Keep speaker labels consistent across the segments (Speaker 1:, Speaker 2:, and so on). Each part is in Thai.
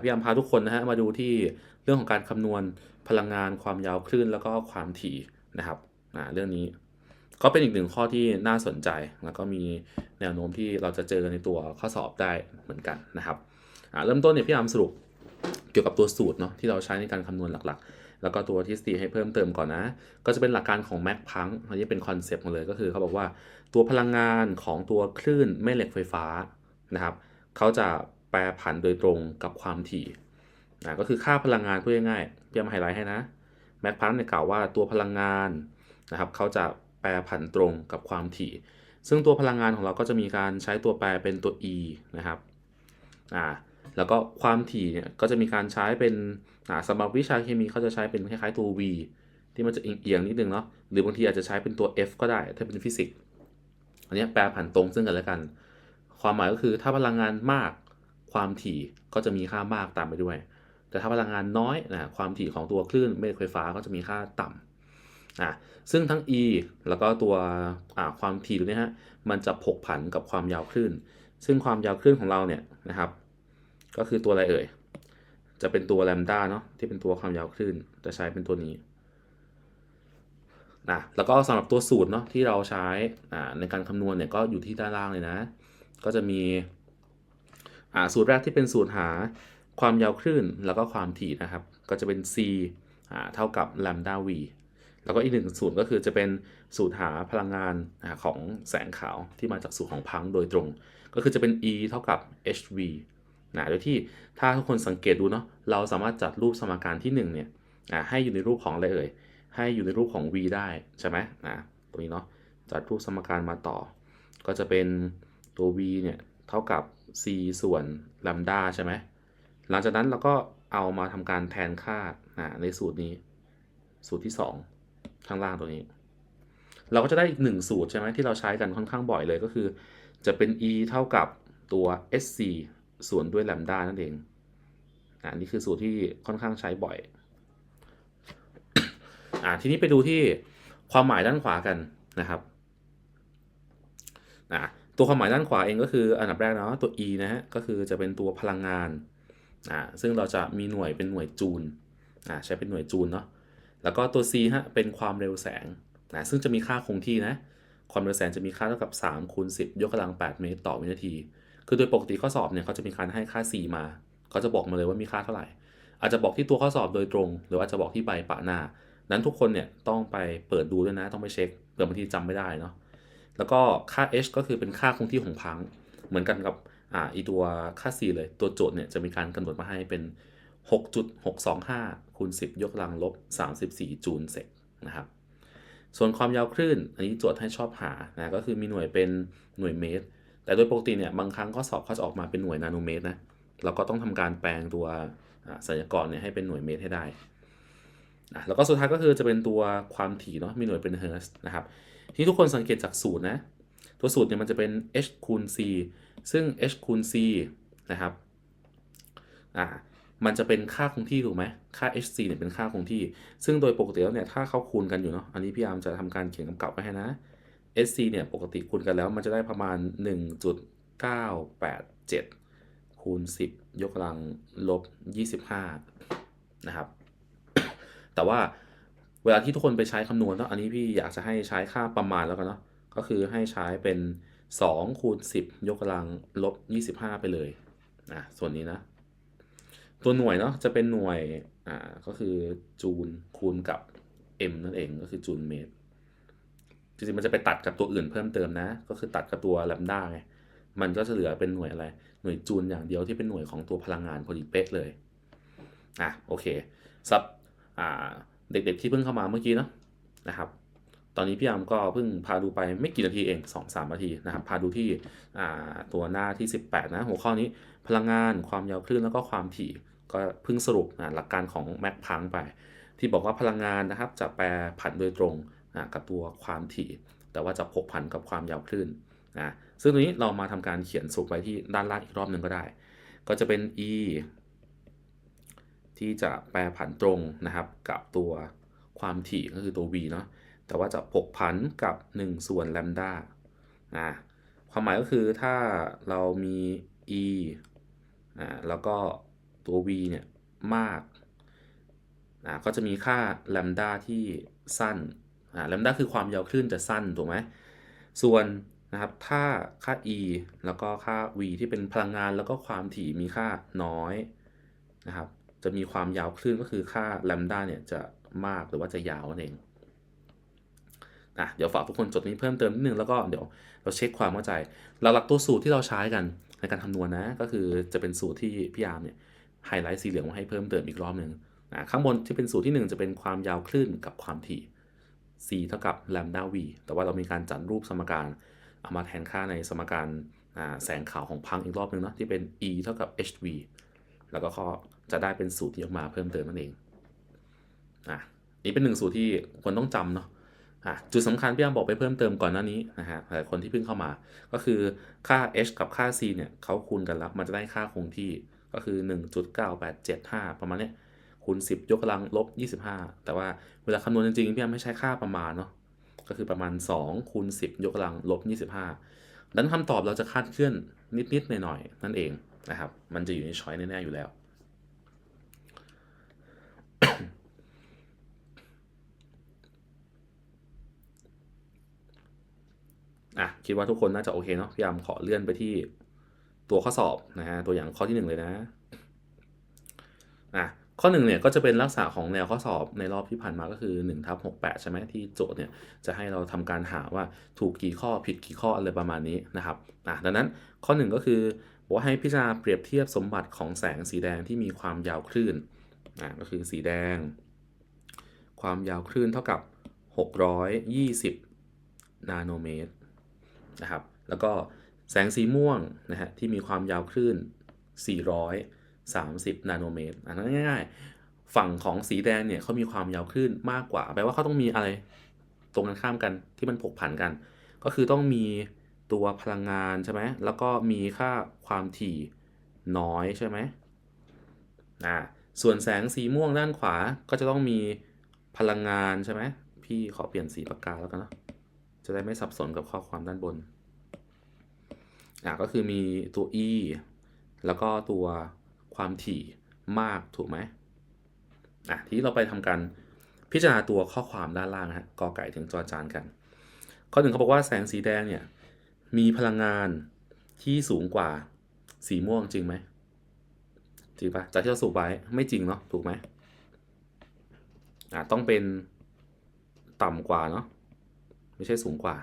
Speaker 1: พี่ยามพาทุกคนนะฮะมาดูที่เรื่องของการคำนวณพลังงานความยาวคลื่นแล้วก็ความถี่นะครับเรื่องนี้ก็เป็นอีกหนึ่งข้อที่น่าสนใจ แล้วก็มีแนวโน้มที่เราจะเจอในตัวข้อสอบได้เหมือนกันนะครับเริ่มต้นเนี่ยพี่ยามสรุปเกี่ยวกับตัวสูตรเนาะที่เราใช้ในการคำนวณหลักๆ แล้วก็ตัวทฤษฎีให้เพิ่มเติมก่อนนะ ก็จะเป็นหลักการของแม็กพังอันนี้เป็นคอนเซปต์มาเลยก็คือเขาบอกว่าตัวพลังงานของตัวคลื่นแม่เหล็กไฟฟ้านะครับเขาจะ แปรผันโดยตรงกับความถี่นะก็คือค่าพลังงานพูดง่ายๆพี่ยามไฮไลท์ให้นะแม็กพังเนี่ยกล่าวว่าตัวพลังงานนะครับเขาจะแปรผันตรงกับความถี่ ซึ่งตัวพลังงานของเราก็จะมีการใช้ตัวแปรเป็นตัว e นะครับอ่าแล้วก็ความถี่เนี่ยก็จะมีการใช้เป็นอ่าสำหรับวิชาเคมีเขาจะใช้เป็นคล้ายๆตัว v ที่มันจะเอียงนิดนึงเนาะหรือบางทีอาจจะใช้เป็นตัว f ก็ได้ถ้าเป็นฟิสิกส์อันนี้แปรผันตรงซึ่งกันและกัน ความหมายก็คือถ้าพลังงานมาก ความถี่ก็จะมีค่ามากตามไปด้วย แต่ถ้าพลังงานน้อยนะความถี่ของตัวคลื่นแม่เหล็กไฟฟ้าก็จะมีค่าต่ำอะซึ่งทั้ง e แล้วก็ตัวความถี่ตัวนี้ฮะมันจะผกผันกับความยาวคลื่น ซึ่งความยาวคลื่นของเราเนี่ยนะครับ ก็คือตัวอะไรเอ่ยจะเป็นตัวแลมด้าเนาะที่เป็นตัวความยาวคลื่นจะใช้เป็นตัวนี้นะแล้วก็สำหรับตัวสูตรเนาะที่เราใช้ในการคำนวณเนี่ยก็อยู่ที่ด้านล่างเลยนะ ก็จะมี สูตรแรกที่เป็นสูตรหาความยาวคลื่นแล้วก็ความถี่นะครับ ก็จะเป็น c เท่ากับแลมด้า v แล้วก็อีกหนึ่งสูตรก็คือจะเป็นสูตรหาพลังงานของแสงขาวที่มาจากสูตรของพังโดยตรง ก็คือจะเป็น e เท่ากับ hv นะโดยที่ถ้าทุกคนสังเกตดูเนาะเราสามารถจัดรูปสมการที่1เนี่ยให้อยู่ในรูปของอะไรเอ่ยให้อยู่ในรูปของ v ได้ใช่ไหมนะตรงนี้เนาะจัดรูปสมการมาต่อ ก็จะเป็นตัว v เนี่ย เท่ากับ c ส่วนลมด้าใช่ไหมหลังจากนั้นเราก็เอามาทำการแทนค่าในสูตรนี้ สูตรที่ 2 ข้างล่างตัวนี้ เราก็จะได้อีกหนึ่งสูตรใช่ไหมที่เราใช้กันค่อนข้างบ่อยเลยก็คือ จะเป็น e เท่ากับตัว sc ส่วนด้วยแลมด้านั่นเองอ่านี่คือสูตรที่ค่อนข้างใช้บ่อยอ่าทีนี้ไปดูที่ความหมายด้านขวากันนะครับอ่า ตัวความหมายด้านขวาเองก็คืออันดับแรกเนาะตัว e นะฮะก็คือจะเป็นตัวพลังงานอ่าซึ่งเราจะมีหน่วยเป็นหน่วยจูลอ่าใช้เป็นหน่วยจูลเนาะแล้วก็ตัว c ฮะเป็นความเร็วแสงนะซึ่งจะมีค่าคงที่นะความเร็วแสงจะมีค่าเท่ากับ3คูณ10 ยกกำลัง 8 เมตรต่อวินาที คือโดยปกติข้อสอบเนี่ยเขาจะมีการให้ค่า c มาเขาจะบอกมาเลยว่ามีค่าเท่าไหร่ อาจจะบอกที่ตัวข้อสอบโดยตรง หรือว่าจจะบอกที่ใบปะหน้า นั้นทุกคนเนี่ยต้องไปเปิดดูด้วยนะต้องไปเช็คเผื่อบางทีจำไม่ได้เนาะ แล้วก็ค่า h ก็คือเป็นค่าคงที่ของพัง เหมือนกันกับอ่าอีตัวค่า c เลยตัวโจทย์เนี่ยจะมีการกำหนดมาให้เป็น 6.625คูณ10 ยกกำลังลบ 34 จูลเซกนะครับส่วนความยาวคลื่น อันนี้โจทย์ให้ชอบหานะก็คือมีหน่วยเป็นหน่วยเมตร แต่โดยปกติเนี่ยบางครั้งข้อสอบเขาจะออกมาเป็นหน่วยนาโนเมตรนะเราก็ต้องทำการแปลงตัวสัญญากรเนี่ยให้เป็นหน่วยเมตรให้ได้นะแล้วก็สุดท้ายก็คือจะเป็นตัวความถี่เนาะมีหน่วยเป็นเฮิร์ตนะครับ ที่ทุกคนสังเกตจากสูตรนะ ตัวสูตรเนี่ยมันจะเป็น h คูณ c ซึ่ง h คูณ c นะครับอ่ามันจะเป็นค่าคงที่ถูกไหมค่า hc เนี่ยเป็นค่าคงที่ ซึ่งโดยปกติแล้วเนี่ยถ้าเขาคูณกันอยู่เนาะอันนี้พี่ยามจะทำการเขียนกำกับไว้ให้นะ SC เนี่ยปกติคูณกันแล้วมันจะได้ประมาณ 1.987 คูณ 10 ยกกำลังลบ 25 นะครับ แต่ว่า เวลาที่ทุกคนไปใช้คำนวณเนาะอันนี้พี่อยากจะให้ใช้ค่าประมาณแล้วกันเนาะก็คือให้ใช้เป็น 2 คูณ 10 ยกกำลังลบ 25 ไปเลยนะส่วนนี้นะ ตัวหน่วยเนาะจะเป็นหน่วยอ่าก็คือจูลคูณกับ m นั่นเองก็คือจูลเมตรจริงๆมันจะไปตัดกับตัวอื่นเพิ่มเติมนะ ก็คือตัดกับตัวแลมด้าไงมันก็จะเหลือเป็นหน่วยอะไร หน่วยจูลอย่างเดียวที่เป็นหน่วยของตัวพลังงานพอดีเป๊ะเลยอะโอเคสับอ่า เด็กๆที่เพิ่งเข้ามาเมื่อกี้เนาะนะครับ ตอนนี้พี่ยามก็เพิ่งพาดูไปไม่กี่นาทีเอง 2 3 นาทีนะครับพาดูที่ตัวหน้าที่ 18 นะหัวข้อนี้พลังงานความยาวคลื่นแล้วก็ความถี่ก็เพิ่งสรุปหลักการของแม็กพังไป ที่บอกว่าพลังงานนะครับจะแปรผันโดยตรงกับตัวความถี่ แต่ว่าจะพกพันกับความยาวคลื่นนะซึ่งตรงนี้เรามาทำการเขียนสุกไว้ที่ด้านล่างอีกรอบหนึ่งก็ได้ ก็จะเป็น e ที่จะแปรผันตรงนะครับ กับตัวความถี่ก็คือตัว v เนาะแต่ว่าจะพกพันกับ 1 ส่วนแลมด้านะความหมายก็คือถ้าเรามี e อ่าแล้วก็ตัว v เนี่ยมากอ่าก็จะมีค่าแลมดาที่สั้นอ่าแลมดาคือความยาวคลื่นจะสั้นถูกไหมส่วนนะครับถ้าค่า e แล้วก็ค่า v ที่เป็นพลังงานแล้วก็ความถี่มีค่าน้อยนะครับ จะมีความยาวคลื่นก็คือค่าแลมด้าเนี่ยจะมากหรือว่าจะยาวนั่นเองอะเดี๋ยวฝากทุกคนจดนี้เพิ่มเติมนิดนึงแล้วก็เดี๋ยวเราเช็คความเข้าใจหลักๆตัวสูตรที่เราใช้กันในการคำนวณนะก็คือจะเป็นสูตรที่พี่อามเนี่ยไฮไลท์สีเหลืองมาให้เพิ่มเติมอีกรอบหนึ่งนะข้างบนที่เป็นสูตรที่ 1 จะเป็นความยาวคลื่นกับความถี่ c เท่ากับ lambda v แต่ว่าเรามีการจัดรูปสมการเอามาแทนค่าในสมการแสงขาวของพังอีกรอบหนึ่งนะที่เป็น e เท่ากับ hv แล้วก็ข้อ จะได้เป็นสูตรที่ออกมาเพิ่มเติมนั่นเองอะนี่เป็นหนึ่งสูตรที่ควรต้องจำเนาะอะจุดสำคัญพี่อามบอกไปเพิ่มเติมก่อนหน้านี้นะฮะหลายคนที่เพิ่งเข้ามา ก็คือค่า h กับค่า c เนี่ยเขาคูณกันแล้ว มันจะได้ค่าคงที่ก็คือ 1.9875 ประมาณเนี้ยคูณ 10 ยกกำลังลบ 25 แต่ว่าเวลาคำนวณจริงๆพี่อามไม่ใช้ค่าประมาณเนาะก็คือประมาณ2คูณ10 ยกกำลังลบ 25ดังนั้นคำตอบเราจะคาดเคลื่อนนิดๆหน่อยๆนั่นเองนะครับมันจะอยู่ในช้อยแน่ๆอยู่แล้ว อะคิดว่าทุกคนน่าจะโอเคเนาะพยายามขอเลื่อนไปที่ตัวข้อสอบนะฮะตัวอย่างข้อที่ 1 เลยนะอะข้อ1เนี่ยก็จะเป็นลักษณะของแนวข้อสอบในรอบที่ผ่านมาก็คือ1ทับ68 ใช่ไหมที่โจทย์เนี่ยจะให้เราทำการหาว่าถูกกี่ข้อผิดกี่ข้ออะไรประมาณนี้นะครับอะดังนั้นข้อ 1 ก็คือบอกว่าให้พิจารณาเปรียบเทียบสมบัติของแสงสีแดงที่มีความยาวคลื่น อะก็คือสีแดง ความยาวคลื่นเท่ากับ 620 นาโนเมตรนะครับแล้วก็แสงสีม่วงนะฮะที่มีความยาวคลื่น 430 นาโนเมตรอันนั้นง่ายๆ ฝั่งของสีแดงเนี่ยเขามีความยาวคลื่นมากกว่าแปลว่าเขาต้องมีอะไรตรงกันข้ามกันที่มันผกผันกัน ก็คือต้องมีตัวพลังงานใช่ไหมแล้วก็มีค่าความถี่น้อยใช่ไหมอ่า ส่วนแสงสีม่วงด้านขวาก็จะต้องมีพลังงานใช่ไหมพี่ขอเปลี่ยนสีปากกาแล้วกันนะจะได้ไม่สับสนกับข้อความด้านบนอ่าก็คือมีตัว e แล้วก็ตัวความถี่มากถูกไหมอะทีนี้เราไปทำการพิจารณาตัวข้อความด้านล่างฮะกอไก่ถึงจอจานกัน ข้อหนึ่งเขาบอกว่าแสงสีแดงเนี่ยมีพลังงานที่สูงกว่าสีม่วงจริงไหม จริงปะจากที่เราสูบไว้ไม่จริงเนาะถูกไหมอ่าต้องเป็นต่ำกว่าเนาะไม่ใช่สูงกว่า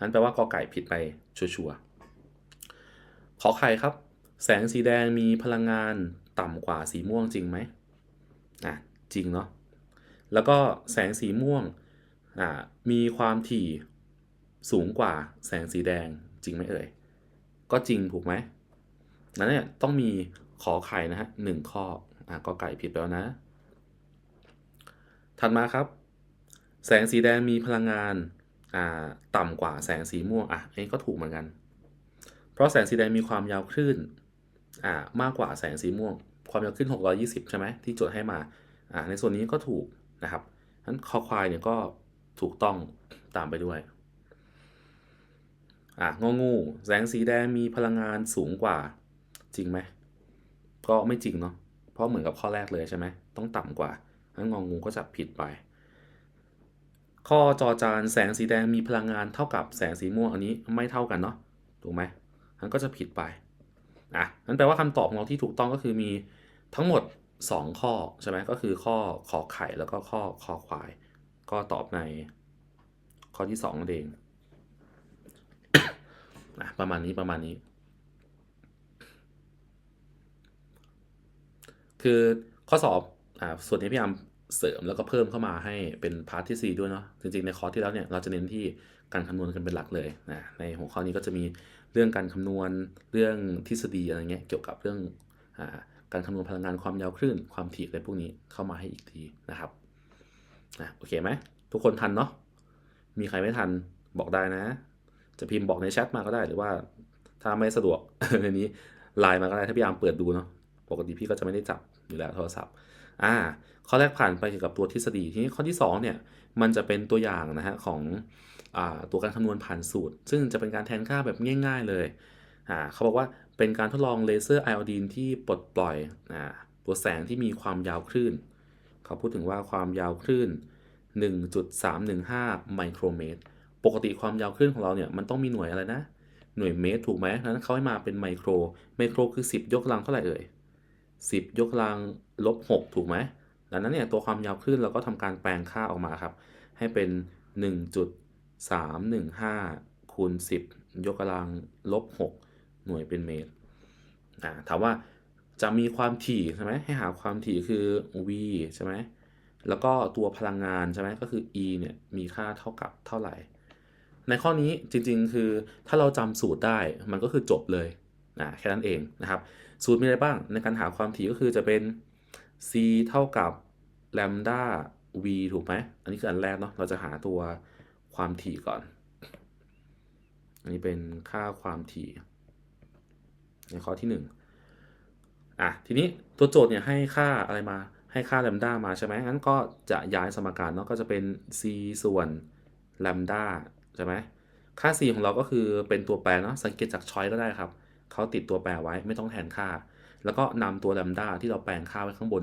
Speaker 1: นั้นแปลว่ากอไก่ผิดไปชัวร์ๆขอไข่ครับ แสงสีแดงมีพลังงานต่ำกว่าสีม่วงจริงไหมอะจริงเนาะแล้วก็แสงสีม่วงอ่ามีความถี่สูงกว่าแสงสีแดงจริงไหมเอ่ยก็จริงถูกไหมนั้นเนี่ยต้องมี ขอไข่นะฮะหนึ่งข้ออะกอไก่ผิดแล้วนะ ถัดมาครับ แสงสีแดงมีพลังงานอ่าต่ำกว่าแสงสีม่วงอะอันนี้ก็ถูกเหมือนกัน เพราะแสงสีแดงมีความยาวคลื่นอ่ามากกว่าแสงสีม่วง ความยาวคลื่น620 ใช่ไหมที่โจทย์ให้มาอ่าในส่วนนี้ก็ถูกนะครับนั้นคอควายเนี่ยก็ถูกต้องตามไปด้วยอ่างองู แสงสีแดงมีพลังงานสูงกว่า จริงไหม ก็ไม่จริงเนาะเพราะเหมือนกับข้อแรกเลยใช่ไหมต้องต่ำกว่านั้นงองูก็จะผิดไป ข้อจอจานแสงสีแดงมีพลังงานเท่ากับแสงสีม่วงอันนี้ไม่เท่ากันเนาะถูกไหมนั้นก็จะผิดไปอะนั้นแปลว่าคำตอบของเราที่ถูกต้องก็คือมีทั้งหมด 2 ข้อใช่ไหมก็คือข้อขอไข่แล้วก็ข้อคอควาย ก็ตอบในข้อที่2นั่นเองอะประมาณนี้ประมาณนี้ คือข้อสอบอ่าส่วนนี้พี่ยามเสริมแล้วก็เพิ่มเข้ามาให้เป็นพาร์ทที่ 4 ด้วยเนาะจริงๆในคอร์สที่แล้วเนี่ยเราจะเน้นที่การคำนวณกันเป็นหลักเลยนะในหัวข้อนี้ก็จะมีเรื่องการคำนวณเรื่องทฤษฎีอะไรเงี้ยเกี่ยวกับเรื่องอ่าการคำนวณพลังงานความยาวคลื่น ความถี่อะไรพวกนี้เข้ามาให้อีกทีนะครับนะโอเคไหมทุกคนทันเนาะมีใครไม่ทันบอกได้นะ จะพิมพ์บอกในแชทมาก็ได้หรือว่าถ้าไม่สะดวกในนี้ไลน์มาก็ได้ถ้าพี่ยามเปิดดูเนาะ ปกติพี่ก็จะไม่ได้จับอยู่แล้วโทรศัพท์อ่าข้อแรกผ่านไปเกี่ยวกับตัวทฤษฎีทีนี้ข้อที่2เนี่ยมันจะเป็นตัวอย่างนะฮะของอตัวการคำนวณผ่านสูตร ซึ่งจะเป็นการแทนค่าแบบง่าย ๆเลยอ่าเขาบอกว่าเป็นการทดลองเลเซอร์ไอโอดีนที่ปลดปล่อยอ่าตัวแสงที่มีความยาวคลื่น เขาพูดถึงว่าความยาวคลื่น 1.315 ไมโครเมตร ปกติความยาวคลื่นของเราเนี่ยมันต้องมีหน่วยอะไรนะ หน่วยเมตรถูกไหมนั้นเขาให้มาเป็นไมโคร ไมโครคือ 10 ยกกำลังเท่าไหร่เอ่ย 10 ยกกำลังลบ 6 ถูกไหมดังนั้นเนี่ยตัวความยาวคลื่นเราก็ทำการแปลงค่าออกมาครับ ให้เป็น 1.315 คูณ 10 ยกกำลังลบ 6 หน่วยเป็นเมตรถามว่าจะมีความถี่ใช่ไหมให้หาความถี่คือ v ใช่ไหมแล้วก็ตัวพลังงานใช่ไหมก็คือ e เนี่ยมีค่าเท่ากับเท่าไหร่ ในข้อนี้จริงๆ คือถ้าเราจำสูตรได้มันก็คือจบเลยนะแค่นั้นเองนะครับ สูตรมีอะไรบ้างในการหาความถี่ก็คือจะเป็น c เท่ากับ lambda v ถูกไหม อันนี้คืออันแรกเนาะ เราจะหาตัวความถี่ก่อน อันนี้เป็นค่าความถี่ ในข้อที่ 1 อะ ทีนี้ตัวโจทย์เนี่ยให้ค่าอะไรมา ให้ค่า lambda มาใช่ไหมงั้นก็จะย้ายสมการเนาะ ก็จะเป็น c ส่วน lambda ใช่ไหม ค่า c ของเราก็คือเป็นตัวแปรเนาะ สังเกตจากช้อยก็ได้ครับ เขาติดตัวแปรไว้ไม่ต้องแทนค่า แล้วก็นำตัวแลมด้าที่เราแปลงค่าไว้ข้างบน